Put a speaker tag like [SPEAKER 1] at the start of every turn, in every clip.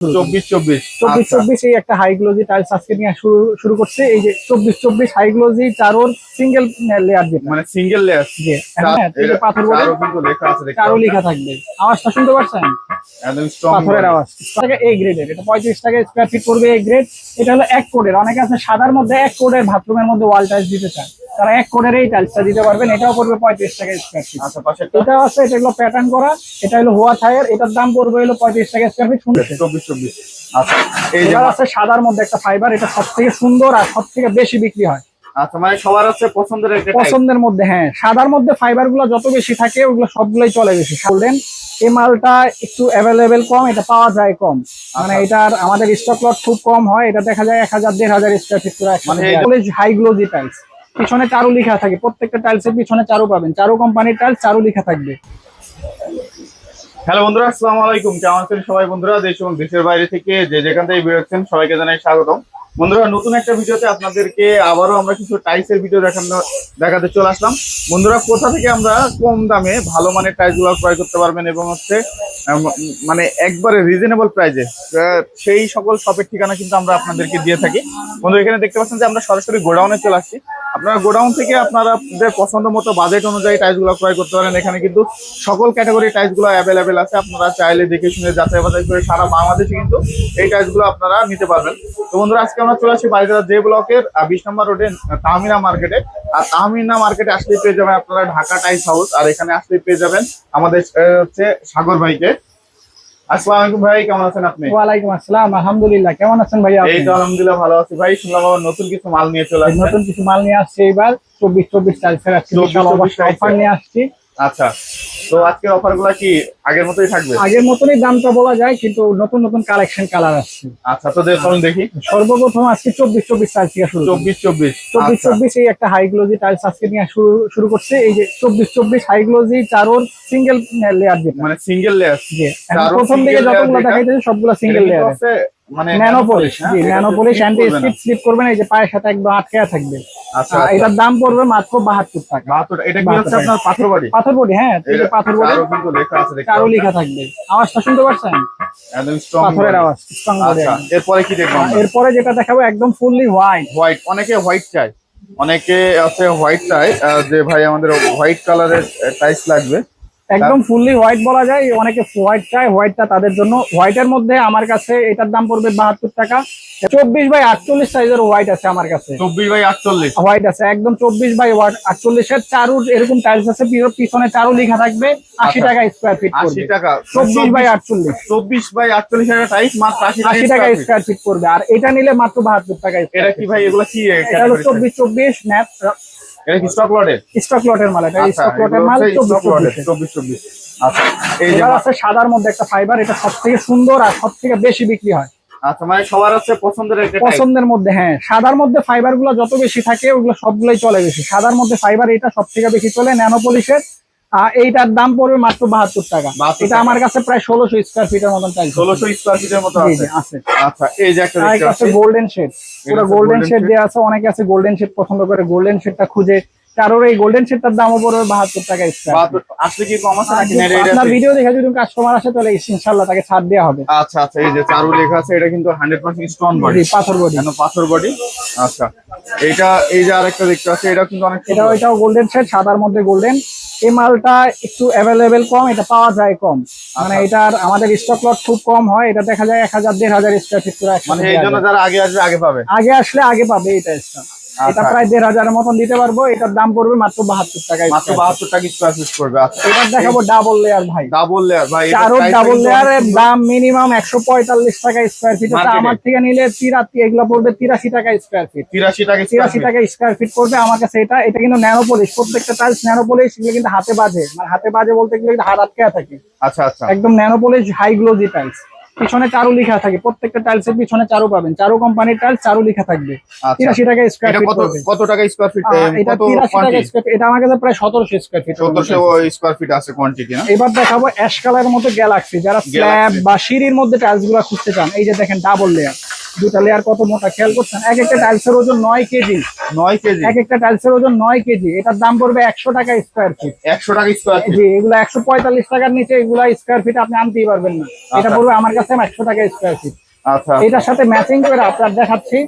[SPEAKER 1] চব্বিশ চব্বিশ।
[SPEAKER 2] চব্বিশ
[SPEAKER 1] আচ্ছা।
[SPEAKER 2] চব্বিশ এই একটা টাইলস আজকে নিয়ে শুরু শুরু করছে। এই যে চব্বিশ চব্বিশ চারোর সিঙ্গেল লেয়ার যেটা।
[SPEAKER 1] মানে সিঙ্গেল লেয়ার
[SPEAKER 2] হ্যাঁ পাথর বলে
[SPEAKER 1] কিন্তু লেখা
[SPEAKER 2] থাকবে। আওয়াজটা শুনতে পাথরের আওয়াজ। এই গ্রেডের এটা পঁয়ত্রিশ টাকা স্কোয়ার ফিট পড়বে এই গ্রেড এটা হলো এক কোডের অনেকে আছে সাদার মধ্যে এক কোডের বাথরুমের মধ্যে ওয়াল টাইলস দিতে চায়। তারা এক কোডের এই টাইলসটা দিতে পারবেন এটাও পড়বে পঁয়ত্রিশ টাকা স্কোয়ার ফিট
[SPEAKER 1] আচ্ছা পাশে
[SPEAKER 2] এটা আছে এটা হলো প্যাটার্ন করা এটা হলো হোয়া থায়ের এটার দাম পড়বে হলো পঁয়ত্রিশ টাকা স্কোয়ার ফিট শুনছে
[SPEAKER 1] চব্বিশ চব্বিশ। আচ্ছা এই যে
[SPEAKER 2] এবার আছে সাদার মধ্যে একটা ফাইবার এটা সব থেকে সুন্দর আর সব থেকে বেশি বিক্রি হয়।
[SPEAKER 1] আচ্ছা মানে সবার আছে পছন্দের একটা
[SPEAKER 2] পছন্দের মধ্যে হ্যাঁ সাদার মধ্যে ফাইবারগুলো যত বেশি থাকে ওগুলো সবগুলোই চলে বেশি। বললেন এই মালটা একটু অ্যাভেলেবেল কম এটা পাওয়া যায় কম। মানে
[SPEAKER 1] আচ্ছা।
[SPEAKER 2] এটার আমাদের স্টক লট খুব কম হয় এটা দেখা যায় এক হাজার দেড় হাজার স্কোয়ার ফিট করে
[SPEAKER 1] মানে
[SPEAKER 2] হাই গ্লোজি টাইলস পিছনে চারু লেখা থাকে। প্রত্যেকটা টাইলসের পিছনে চারু পাবেন। চারু কোম্পানির টাইলস চারু লেখা থাকবে।
[SPEAKER 1] হ্যালো বন্ধুরা, আসসালামু আলাইকুম। কেমন আছেন সবাই বন্ধুরা? দেশ এবং দেশের বাইরে থেকে যে যেখান থেকে বেরোচ্ছেন, সবাইকে জানাই স্বাগতম। বন্ধুরা, নতুন একটা ভিডিওতে আপনাদেরকে আবারও আমরা কিছু টাইলসের ভিডিও দেখানো, দেখাতে চলে আসলাম। বন্ধুরা, কোথা থেকে আমরা কম দামে ভালো মানের টাইলসগুলো ক্রয় করতে পারবেন এবং হচ্ছে মানে একবারে রিজনেবল প্রাইজে সেই সকল শপের ঠিকানা কিন্তু আমরা আপনাদেরকে দিয়ে থাকি। বন্ধু এখানে দেখতে পাচ্ছেন যে আমরা সরাসরি গোডাউনে চলে আসছি। আপনারা গোডাউন থেকে আপনারা পছন্দ মতো বাজেট অনুযায়ী টাইলসগুলো ক্রয় করতে পারেন। এখানে কিন্তু সকল ক্যাটাগরি টাইলসগুলো অ্যাভেলেবেল আছে। আপনারা চাইলে দেখে শুনে যাচাই বাছাই করে সারা বাংলাদেশে কিন্তু এই টাইলসগুলো আপনারা নিতে পারবেন। তো বন্ধুরা, আজকে আমরা চলে আসি বাড়িদার জে ব্লকের বিশ নম্বর রোডে তাহমিনা মার্কেটে আর তাহমিনা মার্কেটে আসলে পেয়ে যাবেন আপনারা ঢাকা টাইলস হাউস আর এখানে আসলে পেয়ে যাবেন আমাদের হচ্ছে সাগর ভাইকে। আসসালামু আলাইকুম ভাই কেমন আছেন আপনি?
[SPEAKER 2] ওয়ালাইকুম আসসালাম আলহামদুলিল্লাহ। কেমন আছেন ভাইয়া আপনি?
[SPEAKER 1] এই তো আলহামদুলিল্লাহ ভালো আছি ভাই। শুনলাম আবার নতুন কিছু মাল নিয়ে চলে আসছেন।
[SPEAKER 2] নতুন কিছু মাল নিয়ে আসছে এবার। চব্বিশ চব্বিশ টাইলসের আজকে
[SPEAKER 1] 24
[SPEAKER 2] বিশাল
[SPEAKER 1] 24 টাইলসের।
[SPEAKER 2] অফার নিয়ে আসছি।
[SPEAKER 1] আচ্ছা তো আজকের অফারগুলা কি আগের মতোই থাকবে?
[SPEAKER 2] আগের মতনই দামটা বলা যায় কিন্তু নতুন নতুন কালেকশন কালার আসছে।
[SPEAKER 1] আচ্ছা তো চলুন দেখি।
[SPEAKER 2] সর্বপ্রথম আজকে চব্বিশ চব্বিশ টাইলস থেকে শুরু
[SPEAKER 1] চব্বিশ চব্বিশ
[SPEAKER 2] চব্বিশ
[SPEAKER 1] আচ্ছা।
[SPEAKER 2] চব্বিশ এই একটা হাই গ্লোজি টাইলস আজকে নিয়ে শুরু শুরু করছে। এই যে চব্বিশ চব্বিশ হাই গ্লোজি চারোর সিঙ্গেল লেয়ার যেটা।
[SPEAKER 1] মানে সিঙ্গেল লেয়ার
[SPEAKER 2] জি, প্রথম দিকে যতগুলো দেখাইতেছে সবগুলো সিঙ্গেল লেয়ার
[SPEAKER 1] মানে
[SPEAKER 2] ন্যানো পলিশ? জি ন্যানো
[SPEAKER 1] তো
[SPEAKER 2] পলিশ
[SPEAKER 1] slip
[SPEAKER 2] অ্যান্টি
[SPEAKER 1] করবে না।
[SPEAKER 2] স্লিপ এই যে পায়ের সাথে একদম আটকে থাকবে।
[SPEAKER 1] আচ্ছা আচ্ছা।
[SPEAKER 2] এটার দাম পড়বে মাত্র বাহাত্তর টাকা।
[SPEAKER 1] বাহাত্তর এটা কি হচ্ছে আপনার পাথর বাড়ি?
[SPEAKER 2] হ্যাঁ
[SPEAKER 1] লেখা
[SPEAKER 2] থাকবে। আওয়াজটা শুনতে পাচ্ছেন? পাথরের আওয়াজ স্ট্রং
[SPEAKER 1] আচ্ছা এরপরে কি দেখব
[SPEAKER 2] এরপরে যেটা দেখাবো একদম ফুললি হোয়াইট
[SPEAKER 1] হোয়াইট অনেকে হোয়াইট চাই অনেকে আছে হোয়াইট চাই যে ভাই আমাদের হোয়াইট কালারের টাইস লাগবে।
[SPEAKER 2] একদম ফুললি হোয়াইট বলা যায়। অনেকে হোয়াইট চায় হোয়াইটটা তাদের জন্য। হোয়াইটের মধ্যে আমার কাছে এটার দাম পড়বে বাহাত্তর টাকা। চব্বিশ বাই আটচল্লিশ সাইজের হোয়াইট আছে আমার কাছে।
[SPEAKER 1] চব্বিশ বাই আটচল্লিশ।
[SPEAKER 2] হোয়াইট আছে। একদম চব্বিশ বাই আটচল্লিশের চারু এরকম টাইলস আছে। পিছনে- পিছনে চারু লেখা থাকবে। আশি
[SPEAKER 1] আচ্ছা।
[SPEAKER 2] টাকা স্কোয়ার ফিট
[SPEAKER 1] আশি টাকা।
[SPEAKER 2] চব্বিশ বাই আটচল্লিশ।
[SPEAKER 1] চব্বিশ বাই আটচল্লিশ মাত্র আশি
[SPEAKER 2] টাকা স্কোয়ার ফিট পড়বে। আর এটা নিলে মাত্র বাহাত্তর টাকা
[SPEAKER 1] এটা কি ভাই? এগুলো কি
[SPEAKER 2] চব্বিশ চব্বিশ ন্যাপ
[SPEAKER 1] এটা কি স্টক লটের
[SPEAKER 2] স্টক লটের মাল এটা
[SPEAKER 1] আচ্ছা
[SPEAKER 2] স্টক লটের মাল চব্বিশ চব্বিশ।
[SPEAKER 1] চব্বিশ চব্বিশ। আচ্ছা এই যে
[SPEAKER 2] আছে সাদার মধ্যে একটা ফাইবার এটা সবথেকে সুন্দর আর সব থেকে বেশি বিক্রি হয়।
[SPEAKER 1] আচ্ছা মানে সবার আছে পছন্দের একটা
[SPEAKER 2] পছন্দের মধ্যে হ্যাঁ সাদার মধ্যে ফাইবারগুলো যত বেশি থাকে ওগুলো সবগুলোই চলে বেশি। সাদার মধ্যে ফাইবার এটা সব থেকে বেশি চলে ন্যানো পলিশের আর এইটার দাম পড়বে মাত্র বাহাত্তর টাকা। এটা আমার কাছে প্রায় ষোলোশো স্কোয়ার ফিটের মতন টাইলস
[SPEAKER 1] ষোলোশো স্কোয়ার ফিটের মতো আছে। আচ্ছা এই যে একটা
[SPEAKER 2] গোল্ডেন শেড পুরো গোল্ডেন শেড। দেওয়া আছে অনেকে আছে গোল্ডেন শেড পছন্দ করে। গোল্ডেন শেডটা খুঁজে কারোর এই গোল্ডেন শেডটার দামও পড়বে বাহাত্তর টাকা
[SPEAKER 1] আসলে কি কম আছে নাকি?
[SPEAKER 2] আপনার ভিডিও দেখে যদি কাস্টমার আসে তাহলে ইনশাল্লাহ তাকে ছাড় দেওয়া হবে।
[SPEAKER 1] আচ্ছা আচ্ছা এই যে চারু লেখা আছে এটা কিন্তু হান্ড্রেড পার্সেন্ট স্টোন বডি
[SPEAKER 2] পাথর বডি
[SPEAKER 1] কেন পাথর বডি আচ্ছা এইটা এই যে আরেকটা দেখতে পাচ্ছি এটা কিন্তু অনেক
[SPEAKER 2] এটা। এটাও গোল্ডেন শেড সাদার মধ্যে গোল্ডেন এই মালটা একটু অ্যাভেলেবেল কম এটা পাওয়া যায় কম। মানে
[SPEAKER 1] আচ্ছা।
[SPEAKER 2] এটার আমাদের স্টক লট খুব কম হয় এটা দেখা যায় এক হাজার দেড় হাজার স্কোয়ার ফিট
[SPEAKER 1] মানে এই জন্য যারা আগে আসবে আগে পাবে?
[SPEAKER 2] আগে আসলে আগে পাবে এই টাইসটা এটা
[SPEAKER 1] আচ্ছা।
[SPEAKER 2] প্রায় দেড় হাজারের মতন দিতে পারব। এটার দাম পড়বে মাত্র বাহাত্তর টাকা
[SPEAKER 1] মাত্র বাহাত্তর টাকা স্কোয়ার ফিট করবে। আচ্ছা
[SPEAKER 2] এবার দেখাবো ডাবল লেয়ার ভাই।
[SPEAKER 1] ডাবল লেয়ার ভাই টা
[SPEAKER 2] ডাবল লেয়ারের দাম মিনিমাম একশো পঁয়তাল্লিশ টাকা স্কোয়ার ফিট আমার থেকে নিলে তিরাশি এগুলো পড়বে তিরাশি টাকা স্কোয়ার ফিট
[SPEAKER 1] তিরাশি টাকা স্কোয়ার
[SPEAKER 2] তিরাশি টাকা স্কোয়ার ফিট পড়বে আমার কাছে এটা। এটা কিন্তু ন্যানো পলিশ প্রত্যেকটা টাইলস ন্যানো পলিশ এগুলো কিন্তু হাতে বাজে। মানে হাতে বাজে বলতে গেলে হাত আটকে থাকে।
[SPEAKER 1] আচ্ছা আচ্ছা।
[SPEAKER 2] একদম nano polish high glossy tiles পিছনে চারু লেখা থাকে। প্রত্যেকটা টাইলসের পিছনে চারু পাবেন। চারু কোম্পানির টাইলস চারু লেখা থাকবে।
[SPEAKER 1] আচ্ছা।
[SPEAKER 2] তিরাশি টাকা স্কোয়ার ফিট
[SPEAKER 1] কত কত টাকা স্কোয়ার ফিট
[SPEAKER 2] এটা
[SPEAKER 1] কত
[SPEAKER 2] তিরাশি টাকা
[SPEAKER 1] কোয়ান্টিটি
[SPEAKER 2] স্কোয়ার ফিট এটা আমার কাছে প্রায় সতেরোশো স্কোয়ার ফিট
[SPEAKER 1] চোদ্দশো স্কোয়ার ফিট আছে। কোয়ান্টিটি না?
[SPEAKER 2] এবার দেখাবো অ্যাশ কালারের মধ্যে গ্যালাক্সি যারা স্ল্যাব বা সিঁড়ির মধ্যে টাইলসগুলা খুঁজতে চান এই যে দেখেন ডাবল লেয়ার দুটা লেয়ার কত মোটা খেয়াল করছেন? এক একটা টাইলসের ওজন নয় কেজি।
[SPEAKER 1] নয় কেজি।
[SPEAKER 2] এক একটা টাইলসের ওজন নয় কেজি। এটার দাম পড়বে একশো টাকা স্কোয়ার ফিট
[SPEAKER 1] একশো টাকা স্কোয়ার ফিট
[SPEAKER 2] জি এগুলো একশো পঁয়তাল্লিশ টাকার নিচে এগুলো স্কোয়ার ফিট আপনি আনতেই পারবেন না। এটা
[SPEAKER 1] আচ্ছা।
[SPEAKER 2] পড়বে আমার কাছে একশো টাকা স্কোয়ার ফিট
[SPEAKER 1] আচ্ছা।
[SPEAKER 2] এটার সাথে ম্যাচিং করে আপনার দেখাচ্ছি।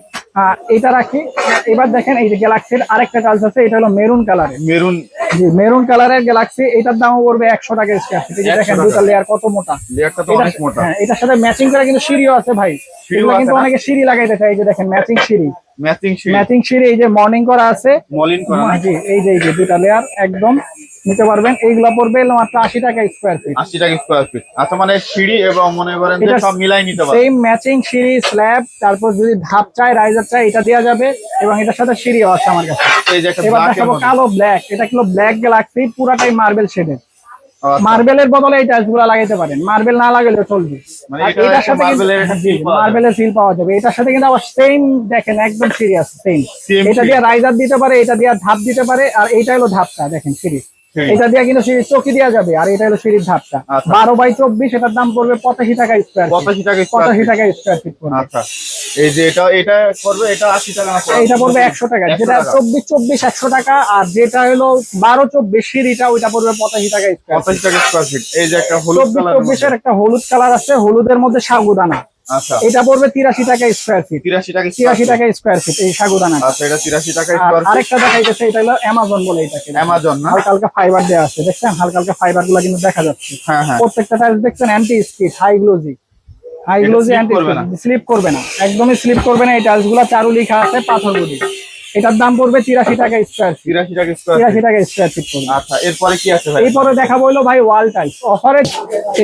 [SPEAKER 2] এটা রাখি। এবার দেখেন এই যে গ্যালাক্সির আরেকটা টাইলস আছে এটা হলো মেরুন কালারের
[SPEAKER 1] মেরুন
[SPEAKER 2] জি মেরুন কালারের গ্যালাক্সি এটার দামও পড়বে একশো টাকা স্কোয়ার ফিট এই যে
[SPEAKER 1] 100
[SPEAKER 2] দেখেন দুটা লেয়ার কত মোটা।
[SPEAKER 1] লেয়ারটা তো অনেক মোটা।
[SPEAKER 2] হ্যাঁ, এটার সাথে ম্যাচিং করে কিন্তু সিঁড়িও আছে ভাই। এগুলো কিন্তু অনেকে সিঁড়ি লাগাইতে চায় এই যে দেখেন ম্যাচিং সিঁড়ি।
[SPEAKER 1] ম্যাচিং শিট
[SPEAKER 2] ম্যাচিং এই যে মর্নিং করা আছে।
[SPEAKER 1] মলিন করা।
[SPEAKER 2] জি এই যে এই যে দুটা লেয়ার একদম নিতে পারবেন। এইগুলো পড়বে মাত্র আশি টাকা স্কোয়ার ফিট
[SPEAKER 1] আশি টাকা স্কোয়ার ফিট আচ্ছা মানে সিঁড়ি এবং মনে করেন যে সব মিলাই নিতে পারবে
[SPEAKER 2] সেম ম্যাচিং সিঁড়ি স্ল্যাব তারপর যদি ধাপ চাই রাইজার চাই এটা দেওয়া যাবে। এবং এটার সাথে সিঁড়িও আছে আমার কাছে।
[SPEAKER 1] এই যে একটা
[SPEAKER 2] কালো ব্ল্যাক এটা কিলো ব্ল্যাক গ্যালাক্সি পুরাটাই মার্বেল শেডের মার্বেলের বদলে এই টাইলসগুলা লাগাইতে পারেন। মার্বেল না লাগালেও চলবে।
[SPEAKER 1] মানে
[SPEAKER 2] এটার সাথে
[SPEAKER 1] মার্বেলের সিল পাওয়া যাবে।
[SPEAKER 2] এটার সাথে কিন্তু আবার সেম দেখেন একদম সিরিয়াস সেম এটা দিয়ে রাইজার দিতে পারে এটা দিয়ে ধাপ দিতে পারে আর এইটা হলো ধাপটা দেখেন সিঁড়ি। এটা দিয়ে কিন্তু সিঁড়ির চৌকি দেওয়া যাবে আর এটা হলো সিঁড়ির ধাপটা।
[SPEAKER 1] আচ্ছা।
[SPEAKER 2] বারো বাই চব্বিশ এটার দাম পড়বে পঁচাশি টাকা স্কোয়ার
[SPEAKER 1] পঁচাশি টাকা
[SPEAKER 2] পঁচাশি টাকা স্কোয়ার ফিট
[SPEAKER 1] আচ্ছা। এই যে এটা এটা করবে এটা আশি টাকা
[SPEAKER 2] এটা পড়বে একশো টাকা। যেটা চব্বিশ চব্বিশ একশো টাকা আর যেটা হলো বারো চব্বিশ সিঁড়িটা ওইটা পড়বে পঁচাশি টাকা স্কোয়ার
[SPEAKER 1] পঁচাশি টাকা স্কোয়ার ফিট এই যে একটা হলুদ
[SPEAKER 2] চব্বিশের একটা হলুদ কালার আছে হলুদের মধ্যে সাগুদানা।
[SPEAKER 1] আচ্ছা।
[SPEAKER 2] এটা পড়বে তিরাশি টাকা স্কোয়ার ফিট
[SPEAKER 1] তিরাশি টাকা
[SPEAKER 2] তিরাশি টাকা স্কোয়ার ফিট এই সাগুদানা।
[SPEAKER 1] আচ্ছা এটা তিরাশি টাকা
[SPEAKER 2] আর
[SPEAKER 1] স্কোয়ার ফিট
[SPEAKER 2] আরেকটা দেখাইতেছে এটা হলো অ্যামাজন বলে এটাকে।
[SPEAKER 1] অ্যামাজন না?
[SPEAKER 2] হালকা হালকা ফাইবার দেওয়া আছে দেখছেন? হালকা হালকা ফাইবারগুলো কিন্তু দেখা যাচ্ছে।
[SPEAKER 1] হ্যাঁ হ্যাঁ।
[SPEAKER 2] প্রত্যেকটা টাইলস দেখছেন? Anti skid high glossy high glossy anti slip করবে না। একদমই স্লিপ করবে না। এই টাইলসগুলো চারু লেখা আছে পাথর গুলি। এটার দাম পড়বে তিরাশি টাকা স্কোয়ার ফিট
[SPEAKER 1] তিরাশি টাকা স্কোয়ার
[SPEAKER 2] তিরাশি
[SPEAKER 1] ফিট
[SPEAKER 2] টাকা স্কোয়ার ফিট পড়বে।
[SPEAKER 1] আচ্ছা এরপরে কি আছে ভাই?
[SPEAKER 2] এরপরে দেখাবো হলো ভাই ওয়াল টাইলস অফারে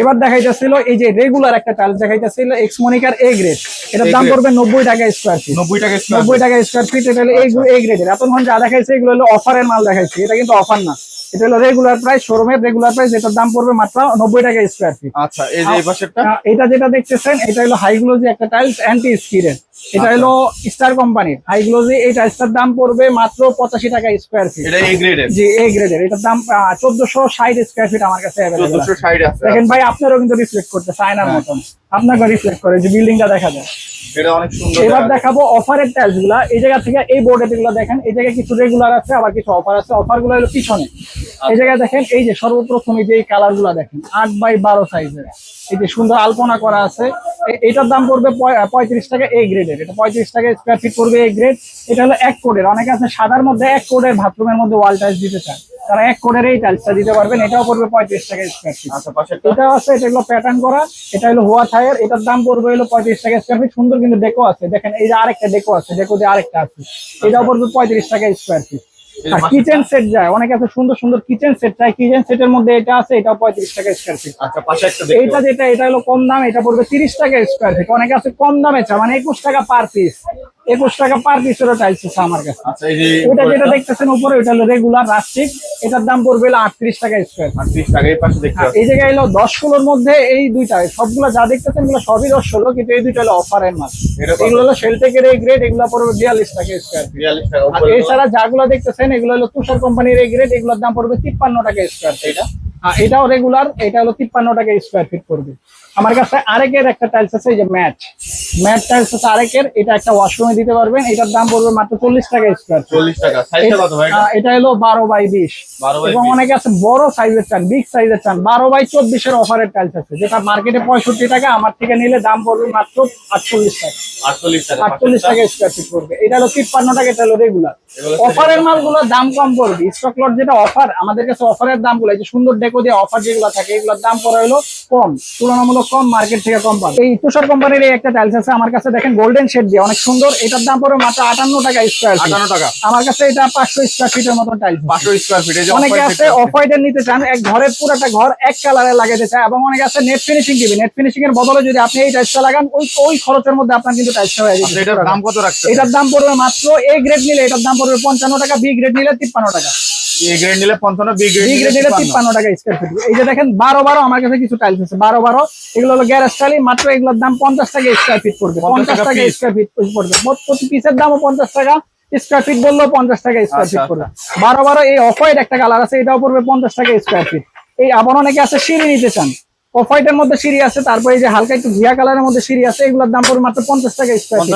[SPEAKER 2] এবার দেখাইতেছিল এই যে রেগুলার একটা টাইলস দেখাইতেছিল এক্স মনিকার এ গ্রেড এটার দাম পড়বে নব্বই টাকা স্কোয়ার ফিট
[SPEAKER 1] নব্বই টাকা স্কোয়ার
[SPEAKER 2] নব্বই টাকা স্কোয়ার ফিট এটা হলো এ গ্রেডের এতক্ষণ যা দেখাইছে এগুলো হলো অফারের মাল দেখাইছে। এটা কিন্তু অফার না। এটা হলো রেগুলার প্রাইস শোরুমের রেগুলার প্রাইস এটার দাম পড়বে মাত্র নব্বই টাকা স্কোয়ার ফিট
[SPEAKER 1] আচ্ছা এই যে এই পাশেরটা?
[SPEAKER 2] এটা যেটা দেখতেছেন এটা হলো হাই গ্লোজি একটা টাইলস অ্যান্টি স্কিরের এটা হলো স্টার কোম্পানির হাই গ্লোজি এই টাইলসটার দাম পড়বে মাত্র পঁচাশি টাকা স্কোয়ার ফিট
[SPEAKER 1] এটা এ গ্রেডের
[SPEAKER 2] জি এ গ্রেডের এটার দাম চোদ্দশো ষাট স্কোয়ার ফিট আমার কাছে দেখেন ভাই আপনারও কিন্তু রিফ্লেক্ট করতে আয়নার
[SPEAKER 1] হ্যাঁ।
[SPEAKER 2] মতন। আপনাকে রিফ্লেক্ট করে যে বিল্ডিংটা দেখা যায়।
[SPEAKER 1] এটা অনেক সুন্দর
[SPEAKER 2] এবার দেখাবো অফারের টাইলসগুলা এই জায়গা থেকে এই বোর্ডে যেগুলো দেখেন এই জায়গায় কিছু রেগুলার আছে আবার কিছু অফার আছে। অফারগুলো হলো পিছনে। এই জায়গায় দেখেন এই যে সর্বপ্রথম এই যে এই কালারগুলা দেখেন আট বাই বারো সাইজের এই যে সুন্দর আলপনা করা আছে। এটার দাম পড়বে পঁয়- পঁয়ত্রিশ টাকা এ এটা পঁয়ত্রিশ টাকা স্কোয়ার ফিট পড়বে এই গ্রেড এটা হলো এক কোডের অনেকে আছে সাদার মধ্যে এক কোডের বাথরুমের মধ্যে ওয়াল টাইস দিতে চান তারা এক কোডের এই টাইলসটা দিতে পারবেন এটাও পড়বে পঁয়ত্রিশ টাকা স্কোয়ার ফিট
[SPEAKER 1] আশেপাশে পাশেরটা
[SPEAKER 2] এটা আছে এটা হলো প্যাটার্ন করা এটা হলো হোয়া থায়ার এটার দাম পড়বে হলো পঁয়ত্রিশ টাকা স্কোয়ার ফিট সুন্দর কিন্তু ডেকো আছে। দেখেন এই যে আরেকটা ডেকো আছে ডেকো যে আরেকটা আছে। এটাও পড়বে পঁয়ত্রিশ টাকা স্কোয়ার ফিট কিচেন সেট যায়। অনেকে আছে সুন্দর সুন্দর কিচেন সেট চাই। কিচেন সেটের মধ্যে এটা আছে এটা পঁয়ত্রিশ টাকা স্কোয়ার ফিট
[SPEAKER 1] আচ্ছা পাশে একটা
[SPEAKER 2] এইটা যেটা এটা হলো কম দাম এটা পড়বে তিরিশ টাকা স্কোয়ার ফিট অনেকে আছে কম দামে চা মানে একুশ টাকা পার পিস একুশ টাকা পার পিসেরও টাইলস আছে আমার কাছে।
[SPEAKER 1] এটা
[SPEAKER 2] ওটা যেটা দেখতেছেন উপরে ওটা হলো রেগুলার রাস্টিক এটার দাম পড়বে আটত্রিশ টাকা স্কোয়ার
[SPEAKER 1] আটত্রিশ টাকা এই পাশে দেখতে
[SPEAKER 2] এই জায়গায় হলো দশ ষোলোর মধ্যে এই দুইটা সবগুলো যা দেখতেছেন এগুলো সবই দশ ষোলো কিন্তু এই দুইটা হলো অফার এর
[SPEAKER 1] এটা
[SPEAKER 2] এগুলো হলো শেলটেকের এই গ্রেড এগুলো পড়বে বিয়াল্লিশ টাকা স্কোয়ার
[SPEAKER 1] বিয়াল্লিশ টাকা
[SPEAKER 2] এছাড়া যাগুলো দেখতেছেন এগুলো হলো তুষার কোম্পানির এই গ্রেড এগুলোর দাম পড়বে তিপ্পান্ন টাকা স্কোয়ার
[SPEAKER 1] এটা?
[SPEAKER 2] এটাও রেগুলার এটা হলো তিপ্পান্ন টাকা স্কোয়ার ফিট পড়বে। আমার কাছে আরেকের একটা টাইলস আছে যে ম্যাট। ম্যাট টাইলস আছে আরেকের এটা একটা ওয়াশরুমে দিতে পারবেন এটার দাম পড়বে মাত্র চল্লিশ টাকা স্কোয়ার
[SPEAKER 1] চল্লিশ টাকা এটা?
[SPEAKER 2] হলো বারো বাই বিশ। এবং অনেকে আছে বড় সাইজের চান বিগ সাইজের চান বারো বাই চব্বিশের অফারের টাইলস আছে। যেটা মার্কেটে পঁয়ষট্টি টাকা আমার থেকে নিলে দাম পড়বে মাত্র আটচল্লিশ টাকা।
[SPEAKER 1] আটচল্লিশ টাকা
[SPEAKER 2] স্কোয়ার ফিট পড়বে। এটা হলো তিপ্পান্ন টাকা এটা হলো রেগুলার অফারের মালগুলোর দাম কম পড়বে। স্টক লট যেটা অফার আমাদের কাছে অফারের দামগুলো এই যে সুন্দর দিয়ে অফার যেগুলো থাকে এগুলোর দাম পড়ে হলো কম তুলনামূলক কম মার্কেট থেকে কম পাবে। এই তুষার কোম্পানির এই একটা টাইলস আছে আমার কাছে দেখেন গোল্ডেন শেড দিয়ে অনেক সুন্দর। এটার দাম পড়বে মাত্র আটান্ন টাকা স্কোয়ার
[SPEAKER 1] আটান্ন টাকা।
[SPEAKER 2] আমার কাছে এটা পাঁচশো স্কোয়ার ফিটের মতন টাইলস
[SPEAKER 1] পাঁচশো স্কোয়ার ফিট
[SPEAKER 2] অনেকে আছে অফ হোয়াইটের নিতে চান এক ঘরের পুরোটা ঘর এক কালারে লাগাইতে চায় এবং অনেকে আছে নেট ফিনিশিং দিবে। নেট ফিনিশিং এর বদলে যদি আপনি এই টাইলসটা লাগান ওই ওই খরচের মধ্যে আপনার কিন্তু টাইলসটা হয়ে
[SPEAKER 1] পাচ্ছি। আচ্ছা,
[SPEAKER 2] যাবে
[SPEAKER 1] এটার দাম কত রাখছে
[SPEAKER 2] এটার দাম পড়বে মাত্র এ গ্রেড নিলে এটার দাম পড়বে পঞ্চান্ন টাকা বি গ্রেড নিলে তিপ্পান্ন টাকা।
[SPEAKER 1] এ গ্রেড নিলে পঞ্চান্ন বি গ্রেড
[SPEAKER 2] নিলে তিপ্পান্ন। টাকা স্কোয়ার ফিট এই যে দেখেন বারো বারো আমার কাছে কিছু টাইলস আছে। এগুলো হলো গ্যারেজ মাত্র এগুলোর দাম পঞ্চাশ টাকা স্কোয়ার ফিট পড়বে।
[SPEAKER 1] 50 টাকা
[SPEAKER 2] স্কোয়ার ফিট পড়বে। প্রতি পিসের দামও পঞ্চাশ টাকা স্কোয়ার ফিট বললেও পঞ্চাশ টাকা স্কোয়ার
[SPEAKER 1] আচ্ছা,
[SPEAKER 2] ফিট পড়বে। বারো বারো এই অফ হোয়াইট একটা কালার আছে এটাও পড়বে পঞ্চাশ টাকা স্কোয়ার ফিট এই আবার অনেকে আছে সিঁড়ি নিতে চান। অফ হোয়াইটের মধ্যে সিঁড়ি আছে তারপরে এই যে হালকা একটু ঘিয়া কালারের মধ্যে সিঁড়ি আছে এগুলোর দাম পড়বে মাত্র পঞ্চাশ টাকা স্কোয়ার
[SPEAKER 1] ফিট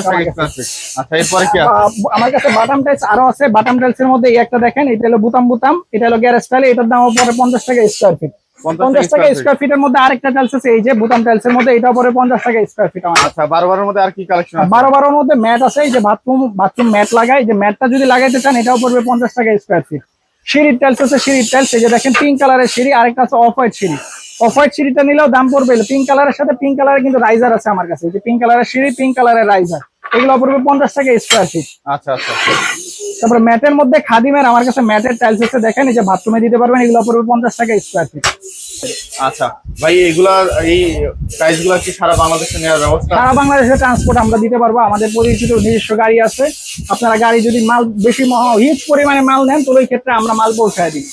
[SPEAKER 1] আচ্ছা এরপরে কি আছে?
[SPEAKER 2] আমার কাছে বাটাম টাইলস আরও আছে বাটাম টাইলস এর মধ্যে এই একটা দেখেন এটা হলো বুতাম বুতাম এটা হলো গ্যারেজ টাইল এটার দাম পড়ে পঞ্চাশ টাকা স্কোয়ার ফিট পঞ্চাশ টাকা স্কোয়ার ফিটের মধ্যে আরেকটা টাইলস আছে এই যে বুতাম টাইলস এর মধ্যে এটা পড়ে পঞ্চাশ টাকা স্কোয়ার ফিট আমার
[SPEAKER 1] আচ্ছা বারো বারোর মধ্যে আর কি কালেকশন আছে?
[SPEAKER 2] বারো বারোর মধ্যে ম্যাট আছে এই যে বাথরুম বাথরুম ম্যাট লাগাই যে ম্যাটটা যদি লাগাইতে চান এটাও পড়বে পঞ্চাশ টাকা স্কোয়ার ফিট সিঁড়ির টাইলস আছে সিঁড়ির টাইলস এই যে দেখেন পিঙ্ক কালারের সিঁড়ি আরেকটা আছে অফ হোয়াইট সিঁড়ি। অফ হোয়াইট সিঁড়িটা নিলেও দাম পড়বে। পিঙ্ক কালারের সাথে পিঙ্ক কালারের কিন্তু রাইজার আছে আমার কাছে। যে পিঙ্ক কালারের সিঁড়ি পিঙ্ক কালারের রাইজার এগুলো পড়বে পঞ্চাশ টাকা স্কোয়ার ফিট
[SPEAKER 1] আচ্ছা আচ্ছা।
[SPEAKER 2] তারপরে ম্যাটের মধ্যে খাদিমের আমার কাছে ম্যাটের টাইলস আছে দেখেন এই যে বাথরুমে দিতে পারবেন এগুলো পড়বে পঞ্চাশ টাকা স্কোয়ার ফিট
[SPEAKER 1] আচ্ছা। ভাই এগুলা এই প্রাইসগুলা কি সারা বাংলাদেশে নেওয়ার ব্যবস্থা?
[SPEAKER 2] সারা বাংলাদেশে ট্রান্সপোর্ট আমরা দিতে পারব। আমাদের পরিচিত নিজস্ব গাড়ি আছে। আপনারা গাড়ি যদি মাল বেশি হিউজ পরিমাণে মাল নেন তো ওই ক্ষেত্রে আমরা মাল পৌঁছায় দিই।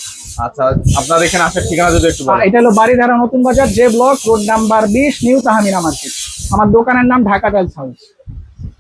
[SPEAKER 1] আচ্ছা আপনার এখানে আসার ঠিকানা যদি একটু
[SPEAKER 2] এটা হলো Baridhara Notun Bazar, J block, road number বিশ, নিউ তাহামিনা মার্কেট। আমার দোকানের নাম ঢাকা টাইলস হাউস।